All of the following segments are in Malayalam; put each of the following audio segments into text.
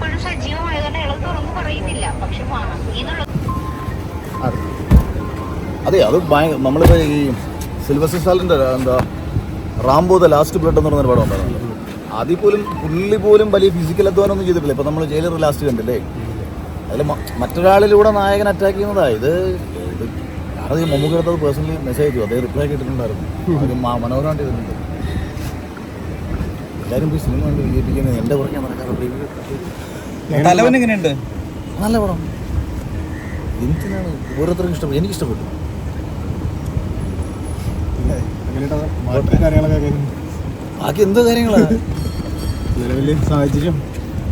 ഇപ്പോഴും സജീവമായതുകൊണ്ട് അയാൾ തുറന്ന് പറയുന്നില്ല പക്ഷെ വാങ്ങി എന്നുള്ളത് അതെ. അത് നമ്മളിപ്പോൾ ഈ സിൽവർ സ്റ്റാലിന്റെ എന്താ റാംബോ ദ ലാസ്റ്റ് ബ്ലഡ് എന്ന് പറഞ്ഞൊരു പടം ഉണ്ടായിരുന്നു. അതിൽ പോലും പുള്ളി പോലും വലിയ ഫിസിക്കൽ അധ്വാനമൊന്നും ചെയ്തിട്ടില്ല. ഇപ്പം നമ്മൾ ജയിലർ ലാസ്റ്റ് കണ്ടില്ലേ? അതിൽ മറ്റൊരാളിലൂടെ നായകൻ അറ്റാക്ക് ചെയ്യുന്നതാ. ഇത് അത് മമ്മൂക്ക് എടുത്തത് പേഴ്സണലി മെസ്സേജ് ചെയ്തു അതേ റിപ്ലൈ കിട്ടിയിട്ടുണ്ടായിരുന്നു മനോഹരമായിട്ട് ചെയ്തിട്ടുണ്ട്. എല്ലാവരും പോയി സിനിമ കണ്ട് വിജയിപ്പിക്കുന്നത് എന്റെ പുറകെ നടക്കാറ് തലവൻ എങ്ങനെയുണ്ട്? നല്ല പടം. എന്തിനാണ് ഓരോരുത്തർക്കും ഇഷ്ടപ്പെട്ടു എനിക്ക് ഇഷ്ടപ്പെട്ടു ബാക്കി എന്ത് കാര്യങ്ങളാണ് നിലവിലെ സാഹചര്യം.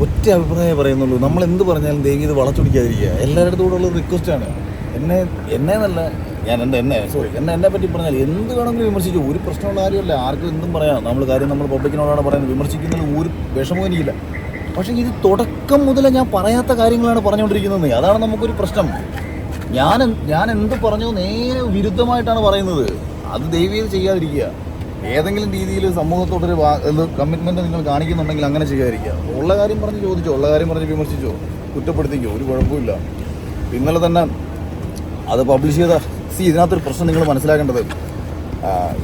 ഒറ്റ അഭിപ്രായമേ പറയുന്നുള്ളൂ. നമ്മൾ എന്ത് പറഞ്ഞാലും ദേവി ഇത് വളച്ചൊടിക്കാതിരിക്കുക. എല്ലാവരുടെ കൂടെ ഉള്ള റിക്വസ്റ്റ് ആണ്. എന്നെ എന്നെ എന്നല്ല ഞാൻ എന്താ എന്നെ സോറി എന്നെ എന്നെ പറ്റി പറഞ്ഞാൽ എന്ത് വേണമെങ്കിലും വിമർശിച്ചു ഒരു പ്രശ്നമുള്ള കാര്യമല്ല. ആർക്കും എന്തും പറയാം. നമ്മൾ കാര്യം നമ്മൾ പബ്ലിക്കിനോടാണ് പറയുന്നത്. വിമർശിക്കുന്നതിൽ ഒരു വിഷമവും എനിക്കില്ല. പക്ഷേ ഇത് തുടക്കം മുതലേ ഞാൻ പറയാത്ത കാര്യങ്ങളാണ് പറഞ്ഞുകൊണ്ടിരിക്കുന്നത്. അതാണ് നമുക്കൊരു പ്രശ്നം. ഞാൻ ഞാൻ എന്ത് പറഞ്ഞു നേരെ വിരുദ്ധമായിട്ടാണ് പറയുന്നത്. അത് ദൈവീത് ചെയ്യാതിരിക്കുക. ഏതെങ്കിലും രീതിയിൽ സമൂഹത്തോടൊരു കമ്മിറ്റ്മെന്റ് നിങ്ങൾ കാണിക്കുന്നുണ്ടെങ്കിൽ അങ്ങനെ ചെയ്യാതിരിക്കുക. ഉള്ള കാര്യം പറഞ്ഞ് ചോദിച്ചോ ഉള്ള കാര്യം പറഞ്ഞ് വിമർശിച്ചോ കുറ്റപ്പെടുത്തിക്കോ ഒരു കുഴപ്പമില്ല ഇന്നലെ തന്നെ അത് പബ്ലിഷ് ചെയ്ത സി ഇതിനകത്തൊരു പ്രശ്നം നിങ്ങൾ മനസ്സിലാക്കേണ്ടത്.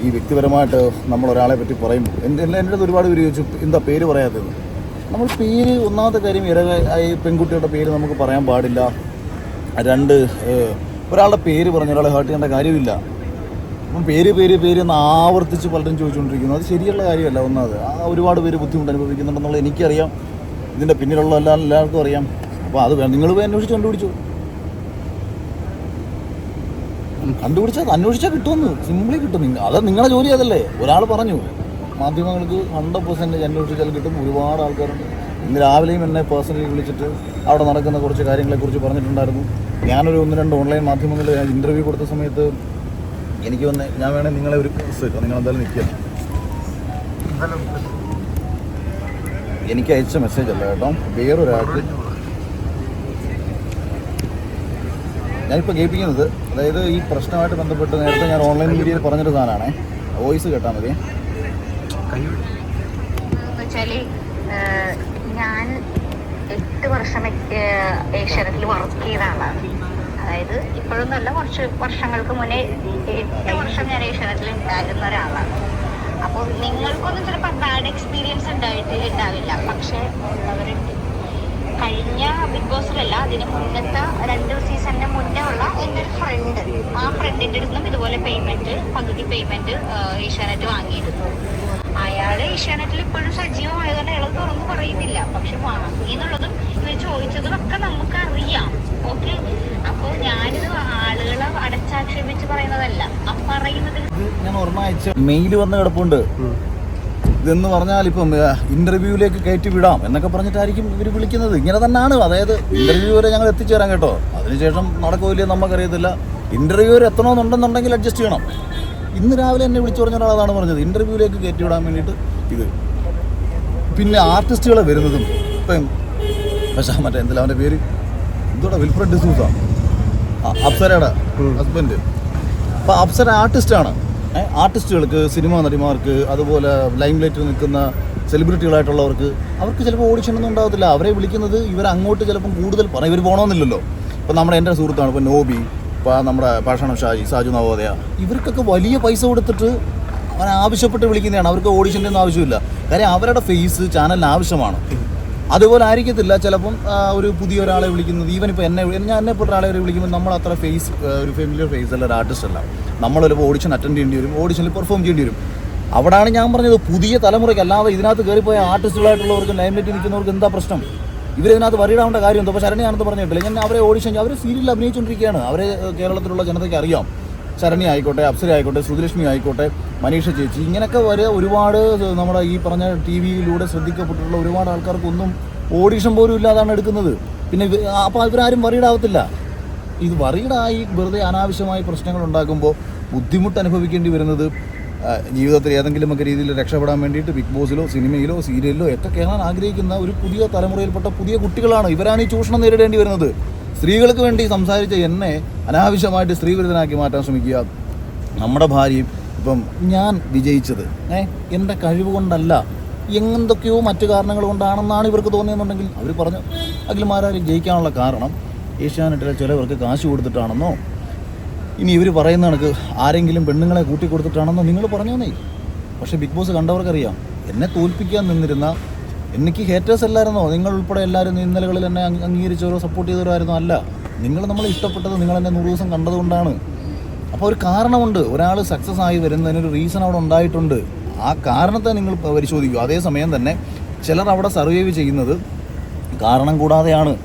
ഈ വ്യക്തിപരമായിട്ട് നമ്മൾ ഒരാളെ പറ്റി പറയുമ്പോൾ എന്റെ എന്റെ അടുത്ത് ഒരുപാട് പേര് ചോദിച്ചു എന്താ പേര് പറയാത്തത്? നമ്മൾ പേര് ഒന്നാമത്തെ കാര്യം ഇര ഈ പെൺകുട്ടിയുടെ പേര് നമുക്ക് പറയാൻ പാടില്ല. രണ്ട് ഒരാളുടെ പേര് പറഞ്ഞ ഒരാളെ ഹേർട്ട് ചെയ്യേണ്ട കാര്യമില്ല. അപ്പം പേര് പേര് പേര് എന്ന് ആവർത്തിച്ച് പലരും ചോദിച്ചുകൊണ്ടിരിക്കുന്നു. അത് ശരിയുള്ള കാര്യമല്ല ഒന്നത് ആ ഒരുപാട് പേര് ബുദ്ധിമുട്ട് അനുഭവിക്കുന്നുണ്ടെന്നുള്ളത് എനിക്കറിയാം. ഇതിന്റെ പിന്നിലുള്ള എല്ലാ എല്ലാവർക്കും അറിയാം. അപ്പോൾ അത് നിങ്ങൾ പോയി അന്വേഷിച്ച് കണ്ടുപിടിച്ചു. കണ്ടുപിടിച്ചാൽ അന്വേഷിച്ചാൽ കിട്ടുമെന്ന്. സിമ്പിളി കിട്ടും. അത് നിങ്ങളുടെ ജോലി അതല്ലേ. ഒരാൾ പറഞ്ഞു. മാധ്യമങ്ങൾക്ക് ഹൺഡ്രഡ് പെർസെന്റേജ് അന്വേഷിച്ചാൽ കിട്ടും. ഒരുപാട് ആൾക്കാരുണ്ട്. ഇന്ന് രാവിലെയും എന്നെ പേഴ്സണലി വിളിച്ചിട്ട് അവിടെ നടക്കുന്ന കുറച്ച് കാര്യങ്ങളെക്കുറിച്ച് പറഞ്ഞിട്ടുണ്ടായിരുന്നു. ഞാനൊരു ഒന്ന് രണ്ട് ഓൺലൈൻ മാധ്യമങ്ങളിൽ ഞാൻ ഇന്റർവ്യൂ കൊടുത്ത സമയത്ത് എനിക്ക് വന്ന് ഞാൻ വേണേൽ നിങ്ങളെ ഒരു നിങ്ങൾ എന്തായാലും നിൽക്കുക. എനിക്ക് അയച്ച മെസ്സേജ് അല്ല കേട്ടോ. വേറൊരാൾക്ക് ഞാനിപ്പോൾ കേൾപ്പിക്കുന്നത് അതായത് ഈ പ്രശ്നമായിട്ട് ബന്ധപ്പെട്ട് നേരത്തെ ഞാൻ ഓൺലൈൻ മീഡിയയിൽ പറഞ്ഞൊരു സാധനമാണേ. വോയിസ് കേട്ടാൽ മതി. ഞാൻ എട്ട് വർഷം ഏഷ്യാനെറ്റിൽ വർക്ക് ചെയ്ത ആളാണ്. അതായത് ഇപ്പോഴൊന്നുമല്ല കുറച്ച് വർഷങ്ങൾക്ക് മുന്നേ എട്ട് വർഷം ഞാൻ ഏഷ്യാനെറ്റിൽ ഉണ്ടായിരുന്ന ഒരാളാണ്. അപ്പോൾ നിങ്ങൾക്കൊന്നും ചിലപ്പോൾ ബാഡ് എക്സ്പീരിയൻസ് ഉണ്ടായിട്ട് ഉണ്ടാവില്ല. പക്ഷേ കഴിഞ്ഞ ബിഗ് ബോസിലല്ല അതിന് മുന്നത്തെ രണ്ട് സീസണിന് മുന്നേ ഉള്ള എന്റെ ഒരു ഫ്രണ്ട് ആ ഫ്രണ്ടിന്റെ അടുത്തും ഇതുപോലെ പേയ്മെന്റ് പകുതി പേയ്മെന്റ് ഏഷ്യാനെറ്റ് വാങ്ങിയിരുന്നു. അയാൾ ഏഷ്യാനെറ്റിൽ ഇപ്പോഴും സജീവമായതുകൊണ്ട് അയാൾ തുറന്നു പറയുന്നില്ല പക്ഷെ വാങ്ങി എന്നുള്ളതും ഇവർ ചോദിച്ചതും ഒക്കെ നമുക്ക് അറിയാം ഓക്കെ അപ്പൊ ഞാനിത് ആളുകളെ അടച്ചാക്ഷേപിച്ച് പറയുന്നതല്ല. ആ പറയുന്നത് മെയിൽ വന്ന് കിടപ്പുണ്ട്. ഇതെന്ന് പറഞ്ഞാൽ ഇപ്പം ഇന്റർവ്യൂവിലേക്ക് കയറ്റി വിടാം എന്നൊക്കെ പറഞ്ഞിട്ടായിരിക്കും ഇവർ വിളിക്കുന്നത്. ഇങ്ങനെ തന്നെയാണ് അതായത് ഇന്റർവ്യൂ വരെ ഞങ്ങൾ എത്തിച്ചേരാം കേട്ടോ. അതിനുശേഷം നടക്കില്ല നമുക്കറിയത്തില്ല. ഇന്റർവ്യൂ വരെ എത്തണമെന്നുണ്ടെന്നുണ്ടെങ്കിൽ അഡ്ജസ്റ്റ് ചെയ്യണം. ഇന്ന് രാവിലെ എന്നെ വിളിച്ചു പറഞ്ഞ ഒരാളാണ് പറഞ്ഞത്. ഇന്റർവ്യൂവിലേക്ക് കയറ്റി വിടാൻ വേണ്ടിയിട്ട് ഇത്. പിന്നെ ആർട്ടിസ്റ്റുകളെ വരുന്നതും ഇപ്പം പക്ഷേ മറ്റേ എന്തെല്ലാം അവന്റെ പേര്? ഇതോടെ വിൽഫ്രഡ് ഡിസൂസ ആ, അപ്സരയുടെ ഹസ്ബൻഡ് അപ്പോൾ അപ്സര ആർട്ടിസ്റ്റാണ്. ആർട്ടിസ്റ്റുകൾക്ക് സിനിമാ നടിമാർക്ക് അതുപോലെ ലൈം ലൈറ്റിൽ നിൽക്കുന്ന സെലിബ്രിറ്റികളായിട്ടുള്ളവർക്ക് അവർക്ക് ചിലപ്പോൾ ഓഡിഷൻ ഒന്നും ഉണ്ടാകത്തില്ല അവരെ വിളിക്കുന്നത് ഇവർ അങ്ങോട്ട് ചിലപ്പം കൂടുതൽ പറയും ഇവർ പോകണമെന്നില്ലല്ലോ ഇപ്പം നമ്മുടെ എന്റെ സുഹൃത്താണ് ഇപ്പോൾ നോബി. ഇപ്പോൾ നമ്മുടെ ഭാഷണം ഷാജി സാജു നവോദയ. ഇവർക്കൊക്കെ വലിയ പൈസ കൊടുത്തിട്ട് അവൻ ആവശ്യപ്പെട്ട് വിളിക്കുന്നതാണ്. അവർക്ക് ഓഡിഷന്റെ ഒന്നും ആവശ്യമില്ല. കാര്യം അവരുടെ ഫേസ് ചാനലിന് ആവശ്യമാണ്. അതുപോലെ ആയിരിക്കത്തില്ല ചിലപ്പം ഒരു പുതിയ ഒരാളെ വിളിക്കുന്നത്. ഈവൻ ഇപ്പോൾ എന്നെ ഞാൻ എന്നെ ഇപ്പോൾ ഒരാളെ ഒരു വിളിക്കുമ്പോൾ നമ്മൾ അത്ര ഫേസ് ഒരു ഫെമിലിയർ ഫേസ് അല്ല ഒരു ആർട്ടിസ്റ്റ് അല്ല. നമ്മളൊരു ഓഡിഷൻ അറ്റൻഡ് ചെയ്യേണ്ടി വരും ഓഡിഷനിൽ പെർഫോം ചെയ്യേണ്ടി വരും. അവിടാണ് ഞാൻ പറഞ്ഞത് പുതിയ തലമുറയ്ക്ക് അല്ലാതെ ഇതിനകത്ത് കയറിപ്പോയ ആർട്ടിസ്റ്റുകളായിട്ടുള്ളവർക്ക് ലൈംലൈറ്റ് നിൽക്കുന്നവർക്ക് എന്താ പ്രശ്നം? ഇവരിതിനകത്ത് വറിയിടാവേണ്ട കാര്യം എന്തോ അപ്പോൾ ശരണിയാണെന്ന് പറഞ്ഞിട്ടില്ല ഞാൻ അവരെ ഓഡിഷൻ അവർ സീരിയലിൽ അഭിനയിച്ചുകൊണ്ടിരിക്കുകയാണ് അവരെ കേരളത്തിലുള്ള ജനതയ്ക്ക് അറിയാം. ശരണി ആയിക്കോട്ടെ അപ്സര ആയിക്കോട്ടെ ശ്രുതിലക്ഷ്മി ആയിക്കോട്ടെ മനീഷ ചേച്ചി ഇങ്ങനെയൊക്കെ വരെ ഒരുപാട് നമ്മുടെ ഈ പറഞ്ഞ ടി വിയിലൂടെ ശ്രദ്ധിക്കപ്പെട്ടിട്ടുള്ള ഒരുപാട് ആൾക്കാർക്കൊന്നും ഓഡിഷൻ പോലും ഇല്ലാതാണ് എടുക്കുന്നത്. പിന്നെ അപ്പോൾ ഇവരാരും വറീഡാവത്തില്ല ഇത് വറീഡായി വെറുതെ അനാവശ്യമായി പ്രശ്നങ്ങൾ ഉണ്ടാക്കുമ്പോൾ ബുദ്ധിമുട്ട് അനുഭവിക്കേണ്ടി വരുന്നത് ജീവിതത്തിൽ ഏതെങ്കിലുമൊക്കെ രീതിയിൽ രക്ഷപ്പെടാൻ വേണ്ടിയിട്ട് ബിഗ് ബോസിലോ സിനിമയിലോ സീരിയലിലോ ഒക്കെ കയറാൻ ആഗ്രഹിക്കുന്ന ഒരു പുതിയ തലമുറയിൽപ്പെട്ട പുതിയ കുട്ടികളാണ്? ഇവരാണ് ഈ ചൂഷണം നേരിടേണ്ടി വരുന്നത്. സ്ത്രീകൾക്ക് വേണ്ടി സംസാരിച്ച എന്നെ അനാവശ്യമായിട്ട് സ്ത്രീവിരുദ്ധനാക്കി മാറ്റാൻ ശ്രമിക്കുക. നമ്മുടെ ഭാര്യയും ഇപ്പം ഞാൻ വിജയിച്ചത്. ഏ എന്റെ കഴിവ് കൊണ്ടല്ല. എന്തൊക്കെയോ മറ്റു കാരണങ്ങൾ കൊണ്ടാണെന്നാണ് ഇവർക്ക് തോന്നിയെന്നുണ്ടെങ്കിൽ അവർ പറഞ്ഞു അഖിൽമാരാർ ജയിക്കാനുള്ള കാരണം ഏഷ്യാനെറ്റിലെ ചിലവർക്ക് കാശ് കൊടുത്തിട്ടാണെന്നോ ഇനി ഇവർ പറയുന്ന കണക്ക് ആരെങ്കിലും പെണ്ണുങ്ങളെ കൂട്ടി കൊടുത്തിട്ടാണെന്നോ നിങ്ങൾ പറഞ്ഞോന്നേ. പക്ഷേ ബിഗ് ബോസ് കണ്ടവർക്കറിയാം. എന്നെ തോൽപ്പിക്കാൻ നിന്നിരുന്ന എനിക്ക് ഹേറ്റേഴ്സ് അല്ലായിരുന്നോ? നിങ്ങൾ ഉൾപ്പെടെ എല്ലാവരും ഇന്നലകളിൽ എന്നെ അംഗ- അംഗീകരിച്ചവരോ സപ്പോർട്ട് ചെയ്തവരായിരുന്നോ? അല്ല. നിങ്ങൾ നമ്മളെ ഇഷ്ടപ്പെട്ടത് നിങ്ങൾ എന്നെ നൂറ് ദിവസം കണ്ടതുകൊണ്ടാണ്. അപ്പോൾ ഒരു കാരണമുണ്ട്. ഒരാൾ സക്സസ് ആയി വരുന്നതിനൊരു റീസൺ അവിടെ ഉണ്ടായിട്ടുണ്ട്. ആ കാരണത്തെ നിങ്ങൾ പരിശോധിക്കുക അതേസമയം തന്നെ ചിലർ അവിടെ സർവൈവ് ചെയ്യുന്നത് കാരണം കൂടാതെയാണ്.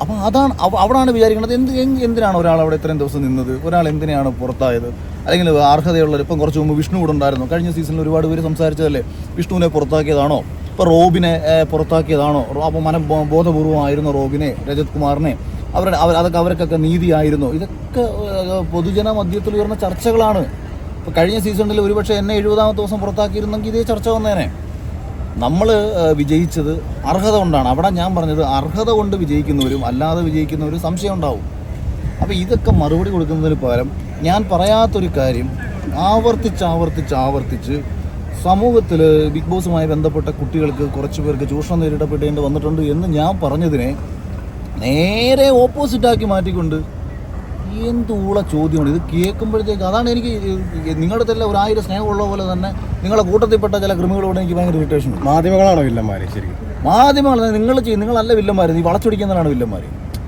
അപ്പോൾ അതാണ് അവ- അവിടാണ് വിചാരിക്കുന്നത്. എന്ത് എന്ത് എന്തിനാണ് ഒരാൾ അവിടെ ഇത്രയും ദിവസം നിന്നത്? ഒരാൾ എന്തിനാണ് പുറത്തായത്? അല്ലെങ്കിൽ അർഹതയുള്ളവർ ഇപ്പം കുറച്ച് മുമ്പ് വിഷ്ണു കൂടെ ഉണ്ടായിരുന്നു. കഴിഞ്ഞ സീസണിൽ ഒരുപാട് പേര് സംസാരിച്ചതല്ലേ? വിഷ്ണുവിനെ പുറത്താക്കിയതാണോ? ഇപ്പോൾ റോബിനെ പുറത്താക്കിയതാണോ? അപ്പോൾ മനം ബോധപൂർവമായിരുന്നു റോബിനെ രജത് കുമാറിനെ. അവരുടെ അവർ അതൊക്കെ അവർക്കൊക്കെ നീതിയായിരുന്നു. ഇതൊക്കെ പൊതുജന മധ്യത്തിൽ ഉയർന്ന ചർച്ചകളാണ്. ഇപ്പോൾ കഴിഞ്ഞ സീസണിൽ ഒരുപക്ഷെ എന്നെ എഴുപതാമത്തെ ദിവസം പുറത്താക്കിയിരുന്നെങ്കിൽ ഇതേ ചർച്ച വന്നേനെ. നമ്മൾ വിജയിച്ചത് അർഹത കൊണ്ടാണ്. അവിടെ ഞാൻ പറഞ്ഞത് അർഹത കൊണ്ട് വിജയിക്കുന്നവരും അല്ലാതെ വിജയിക്കുന്നവരും സംശയം ഉണ്ടാവും. അപ്പോൾ ഇതൊക്കെ മറുപടി കൊടുക്കുന്നതിന് പകരം ഞാൻ പറയാത്തൊരു കാര്യം ആവർത്തിച്ച് ആവർത്തിച്ച് ആവർത്തിച്ച് സമൂഹത്തിൽ ബിഗ് ബോസുമായി ബന്ധപ്പെട്ട കുട്ടികൾക്ക് കുറച്ച് പേർക്ക് ചൂഷണം നേരിടപ്പെടേണ്ടി വന്നിട്ടുണ്ട് എന്ന് ഞാൻ പറഞ്ഞതിനെ നേരെ ഓപ്പോസിറ്റാക്കി മാറ്റിക്കൊണ്ട് എന്തൂള ചോദ്യമാണ്? ഇത് കേൾക്കുമ്പോഴത്തേക്ക് അതാണ് എനിക്ക് നിങ്ങളുടെ തന്നെ ഒരു ആയിരം സ്നേഹമുള്ള പോലെ തന്നെ നിങ്ങളെ കൂട്ടത്തിൽപ്പെട്ട ചില ക്രിമികളോട് എനിക്ക് ഭയങ്കര ഇറിറ്റേഷൻ മാധ്യമങ്ങളാണോ വില്ലന്മാര് ശരിക്കും? മാധ്യമങ്ങൾ നിങ്ങൾ ചെയ്യും നിങ്ങളല്ല വില്ലന്മാർ നീ വളച്ചൊടിക്കുന്നതാണ് വില്ലന്മാർ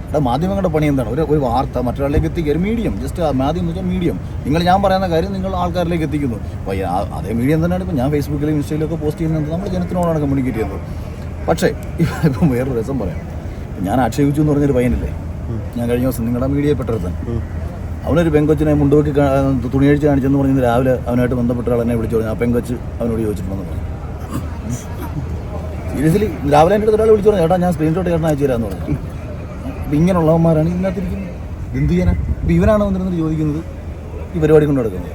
ഇവിടെ മാധ്യമങ്ങളുടെ പണി എന്താണ്? ഒരു ഒരു വാർത്ത മറ്റൊരാളിലേക്ക് എത്തിക്കുക. ഒരു മീഡിയം ജസ്റ്റ് മാധ്യമം എന്ന് വെച്ചാൽ മീഡിയം നിങ്ങൾ ഞാൻ പറയുന്ന കാര്യം നിങ്ങൾ ആൾക്കാരിലേക്ക് എത്തിക്കുന്നു. അപ്പോൾ അതേ മീഡിയം തന്നെയാണ് ഇപ്പോൾ ഞാൻ ഫേസ്ബുക്കിലും ഇൻസ്റ്റയിലൊക്കെ പോസ്റ്റ് ചെയ്യുന്നത്. നമ്മൾ ജനത്തിനോടാണ് കമ്മ്യൂണിക്കേറ്റ് ചെയ്യുന്നത്. പക്ഷേ ഇപ്പം വേറൊരു രസം പറയാം. ഞാൻ ആക്ഷേപിച്ചു എന്ന് പറഞ്ഞൊരു പയ്യനില്ലേ? ഞാൻ കഴിഞ്ഞ ദിവസം നിങ്ങളുടെ മീഡിയയിൽ പെട്ടൊരുത്തൻ. അവനൊരു പെങ്കൊച്ചിനെ മുണ്ടുവെക്കി തുണിയഴിച്ച് കാണിച്ചെന്ന് പറഞ്ഞ് രാവിലെ അവനായിട്ട് ബന്ധപ്പെട്ട ആൾ എന്നെ വിളിച്ചു പറഞ്ഞു. ആ പെങ്കൊച്ച് അവനോട് ചോദിച്ചിട്ടുണ്ടെന്ന് പറഞ്ഞു. സീരിയസ്ലി രാവിലെ എന്റെ അടുത്ത് ഒരാൾ വിളിച്ചു പറഞ്ഞു. ചേട്ടാ ഞാൻ സ്ക്രീൻഷോട്ട് ചേട്ടൻ അയച്ചു തരാമെന്ന് പറഞ്ഞു. അപ്പം ഇങ്ങനെയുള്ളവന്മാരാണ് ഇതിനകത്തിരിക്കുന്നത്. എന്ത് ചെയ്യാനാ? ഇപ്പം ഇവനാണ് വന്നിരുന്നിട്ട് ചോദിക്കുന്നത്? ഈ പരിപാടി കൊണ്ട് നടക്കുന്നത്.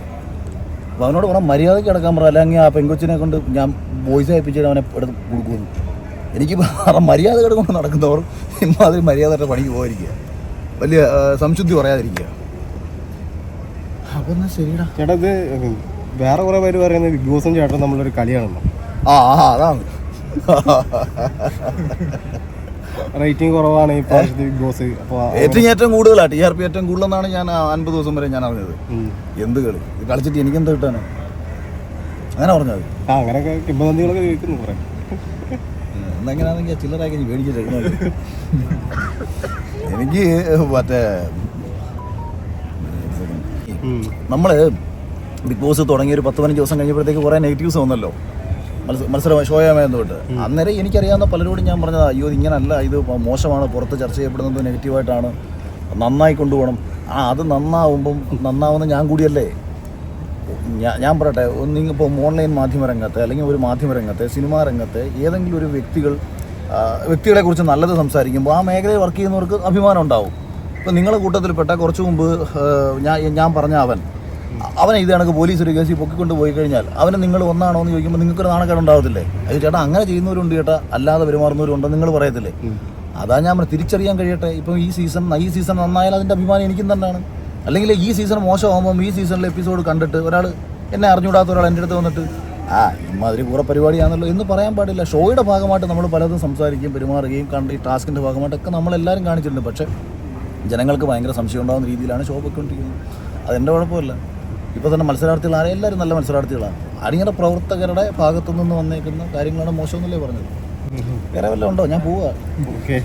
അപ്പോൾ അവനോട് പറഞ്ഞാൽ മര്യാദയ്ക്ക് അടക്കാൻ പറ. അല്ലെങ്കിൽ ആ പെങ്കൊച്ചിനെ കൊണ്ട് ഞാൻ വോയിസ് അയപ്പിച്ചിട്ട് അവനെ എടുത്ത് കൊടുക്കുന്നു എനിക്ക് മര്യാദ കൊണ്ട് നടക്കുന്നവർ ഇമാതിരി മര്യാദയുടെ പണിക്ക് പോയിരിക്കുക വലിയ സംശുദ്ധി പറയാതിരിക്കുക. അപ്പം ശരിടാ ചേട്ടാ ഇത് വേറെ കുറെ പേര് പറയുന്നത് ബിഗ് ബോസും ചേട്ടൻ നമ്മളൊരു കളിയാണല്ലോ. ആ ആ അതാണ്. റേറ്റിംഗ് കുറവാണ് ഈ പ്രാവശ്യത്തെ ബിഗ് ബോസ്. ഏറ്റവും ഏറ്റവും കൂടുതലാണ് ടി ആർ പി ഏറ്റവും കൂടുതലെന്നാണ് ഞാൻ അൻപത് ദിവസം വരെ ഞാൻ അറിഞ്ഞത്. എന്ത് കളി? ഇത് കളിച്ചിട്ട് എനിക്കെന്ത് കിട്ടാന്? അങ്ങനെ പറഞ്ഞത് ആ അങ്ങനെയൊക്കെ കിംബന്തികളൊക്കെ കേൾക്കുന്നു കുറെ. എന്നെങ്ങനെയാണെങ്കിൽ ചില്ലറായി കഴിഞ്ഞ് മേടിച്ചിട്ട് എനിക്ക് മറ്റേ നമ്മൾ ബിഗ് ബോസ് തുടങ്ങിയ ഒരു പത്ത് പതിനഞ്ച് ദിവസം കഴിഞ്ഞപ്പോഴത്തേക്ക് കുറേ നെഗറ്റീവ്സ് വന്നല്ലോ. മത്സ മത്സരം ഷോയാമേ തൊട്ട് അന്നേരം എനിക്കറിയാവുന്ന പലരോടും ഞാൻ പറഞ്ഞത് അയ്യോ ഇങ്ങനല്ല ഇത് മോശമാണ് പുറത്ത് ചർച്ച ചെയ്യപ്പെടുന്നത് നെഗറ്റീവായിട്ടാണ്. നന്നായി കൊണ്ടുപോകണം. ആ അത് നന്നാവുമ്പം നന്നാവുന്ന ഞാൻ കൂടിയല്ലേ. ഞാൻ ഞാൻ പറയട്ടെ ഒന്നിപ്പോൾ ഓൺലൈൻ മാധ്യമരംഗത്തെ അല്ലെങ്കിൽ ഒരു മാധ്യമരംഗത്തെ സിനിമാ രംഗത്തെ ഏതെങ്കിലും ഒരു വ്യക്തികൾ വ്യക്തികളെക്കുറിച്ച് നല്ലത് സംസാരിക്കുമ്പോൾ ആ മേഖലയിൽ വർക്ക് ചെയ്യുന്നവർക്ക് അഭിമാനം ഉണ്ടാവും. ഇപ്പം നിങ്ങളെ കൂട്ടത്തിൽപ്പെട്ട കുറച്ച് മുമ്പ് ഞാൻ ഞാൻ പറഞ്ഞ അവൻ അവനെ ഇത് കണക്ക് പോലീസ് ഒരു കേസിൽ പൊക്കിക്കൊണ്ട് പോയി കഴിഞ്ഞാൽ അവനെ നിങ്ങൾ ഒന്നാണോ എന്ന് ചോദിക്കുമ്പോൾ നിങ്ങൾക്കൊരു നാണക്കേട് ഉണ്ടാവത്തില്ലേ? അത് ചേട്ടാ അങ്ങനെ ചെയ്യുന്നവരുണ്ട് ചേട്ടാ അല്ലാതെ പെരുമാറുന്നവരുണ്ടോ നിങ്ങൾ പറയത്തില്ലേ? അതാ ഞാൻ തിരിച്ചറിയാൻ കഴിയട്ടെ. ഇപ്പം ഈ സീസൺ ഈ സീസൺ നന്നായാൽ അതിന്റെ അഭിമാനം എനിക്കും തന്നെയാണ്. അല്ലെങ്കിൽ ഈ സീസൺ മോശമാകുമ്പം ഈ സീസണിലെ എപ്പിസോഡ് കണ്ടിട്ട് ഒരാൾ എന്നെ അറിഞ്ഞുകൂടാത്ത ഒരാൾ എന്റെ അടുത്ത് വന്നിട്ട് ആ ഇമാതിരി കൂടെ പരിപാടിയാണല്ലോ എന്ന് പറയാൻ പാടില്ല. ഷോയുടെ ഭാഗമായിട്ട് നമ്മൾ പലതും സംസാരിക്കുകയും പെരുമാറുകയും കണ്ട് ഈ ടാസ്കിന്റെ ഭാഗമായിട്ടൊക്കെ നമ്മളെല്ലാവരും കാണിച്ചിട്ടുണ്ട്. പക്ഷേ ജനങ്ങൾക്ക് ഭയങ്കര സംശയം ഉണ്ടാകുന്ന രീതിയിലാണ് ഷോ പൊയ്ക്കൊണ്ടിരിക്കുന്നത്. അതെന്റെ കുഴപ്പമില്ല. ഇപ്പോൾ തന്നെ മത്സരാർത്ഥികളാണ് എല്ലാവരും നല്ല മത്സരാർത്ഥികളാണ് അണിയറ പ്രവർത്തകരുടെ ഭാഗത്തു നിന്ന് വന്നേക്കുന്ന കാര്യങ്ങളാണ് മോശമെന്നല്ലേ പറഞ്ഞത്? വേറെ വല്ലതും ഉണ്ടോ? ഞാൻ പോവുക ഓക്കെ